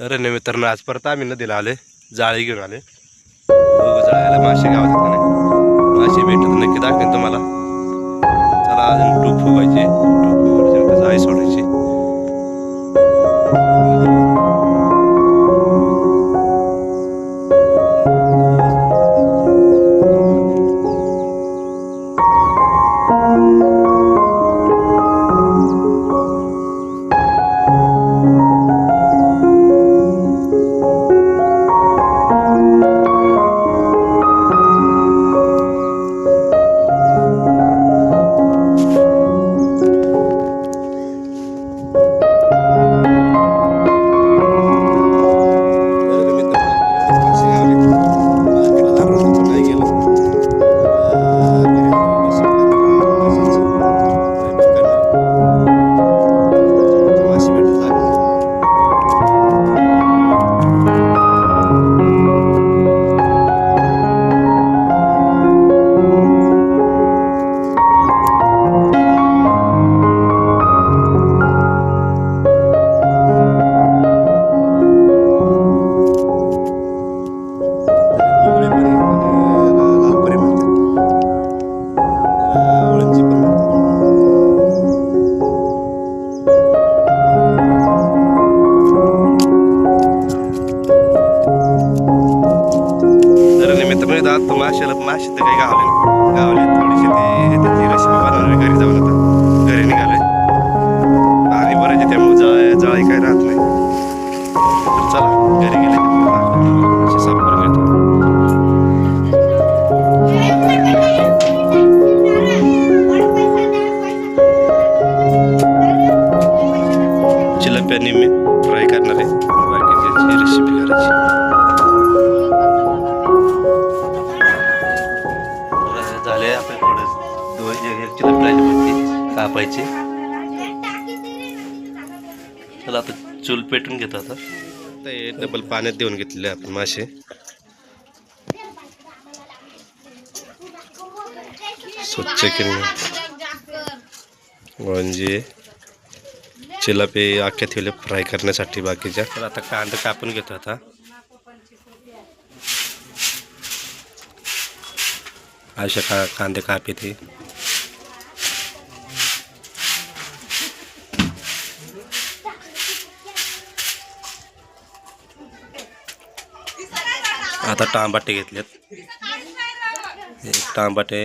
तर मित्रांनो आज परत आम्ही नदीला आले जाळी घेऊन आले जाळ्याला मासे गावात का नाही? मासे भेटत नक्की दाखवेन तुम्हाला. चला अजून टूप फुगायचे चिलप्यानी मी फ्राय करणार. आहे बाकीची रेसिपी करायची. झाले आपण थोडं दोन मच्छी कापायची. चला आता चूल पेटून घेतो आता. हे डबल पाण्यात देऊन घेतलेले आपण मासे. स्वच्छ केले म्हणजे चिलापे अख्ख्या ठेवले फ्राय करण्यासाठी बाकीच्या. तर आता कांदा कापून घेतो आता. अशा का कांदे कापे ते. आता टांबाटे घेतलेत. एक टांबाटे.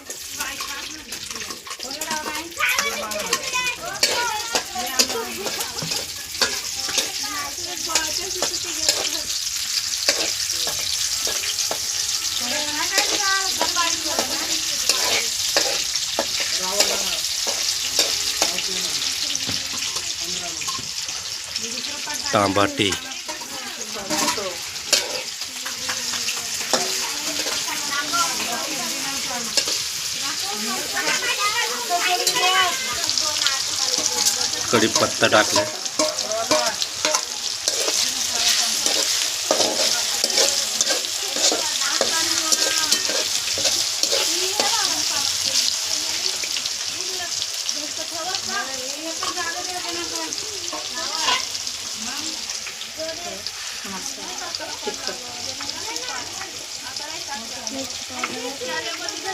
टांबाटे कढीपत्ता टाकला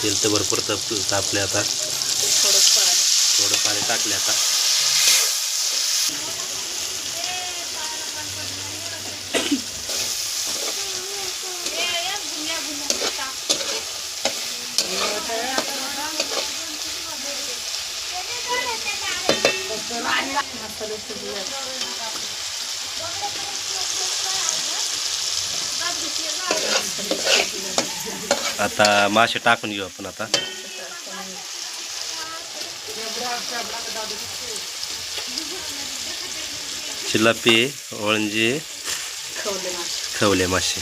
तेल तो भरपूर तप तापले आता थोडं पानी टाकले आता Thank you. आता मासे टाकून घेऊ आपण आता. चिलापी वळंजी खवले मासे.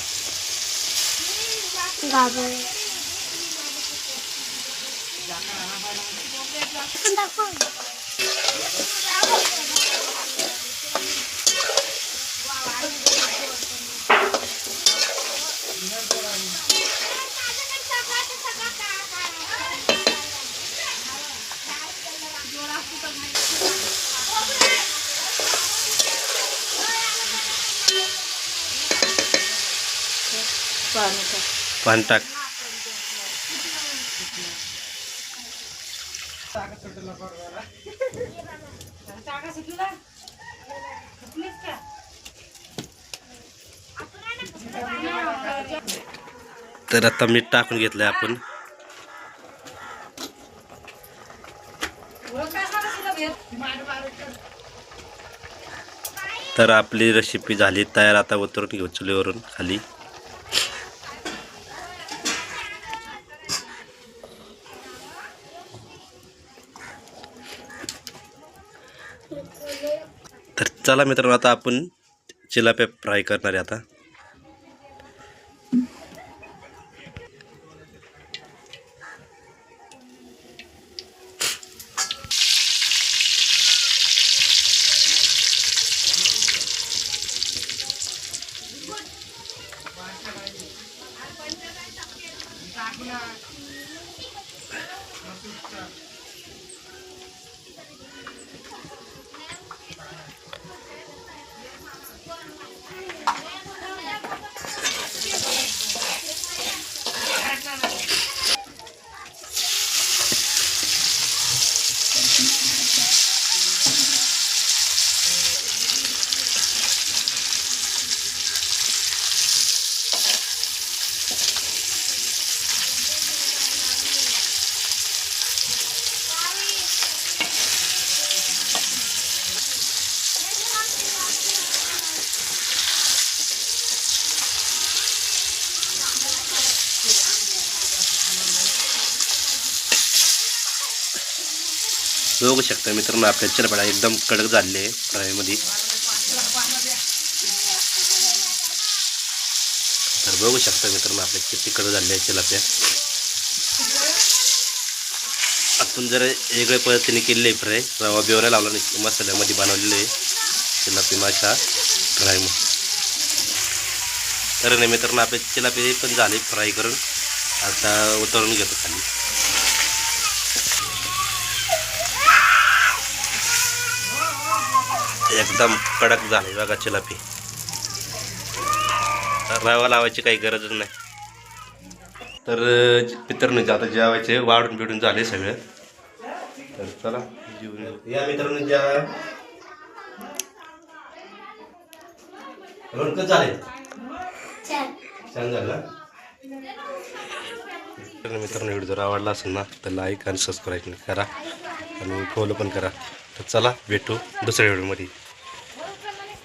टाक. टाक तर आता मीठ टाकून घेतलंय आपण. तर आपली रेसिपी झाली. तयार आता उतरून घेऊ चुलीवरून खाली. चला मित्रांनो आता आपण चिलाप्या फ्राय करणार आहे आता. बघू शकता मित्रांनो आपल्या चिलापाडा एकदम कडक झालेले आहे फ्रायमध्ये तर बघू शकता मित्रांनो आपल्या किती कडक झाले आहे चिलाप्या. आपण जर वेगळ्या पद्धतीने केलेले आहे फ्राय रवा बिवरा लावला नाही मसाल्यामध्ये बनवलेले आहे चिलापी माशा फ्राय तर नाही मित्रांनो आपले चिलापी पण झाले फ्राय करून. आता उतरून घेतो खाली. एकदम कडक झाले बघा चिलापी. रवा लावायची काही गरजच नाही. तर मित्रांनो आता जेवायचे वाढून बिडून झाले सगळं. तर चला जेवून. या मित्रांनो ज्या कसं झाले छान. झालं मित्रांनो व्हिडिओ जर आवडला असेल ना तर लाईक आणि सबस्क्राईब करा. आणि फॉलो पण करा. तर चला भेटू दुसऱ्या व्हिडिओमध्ये.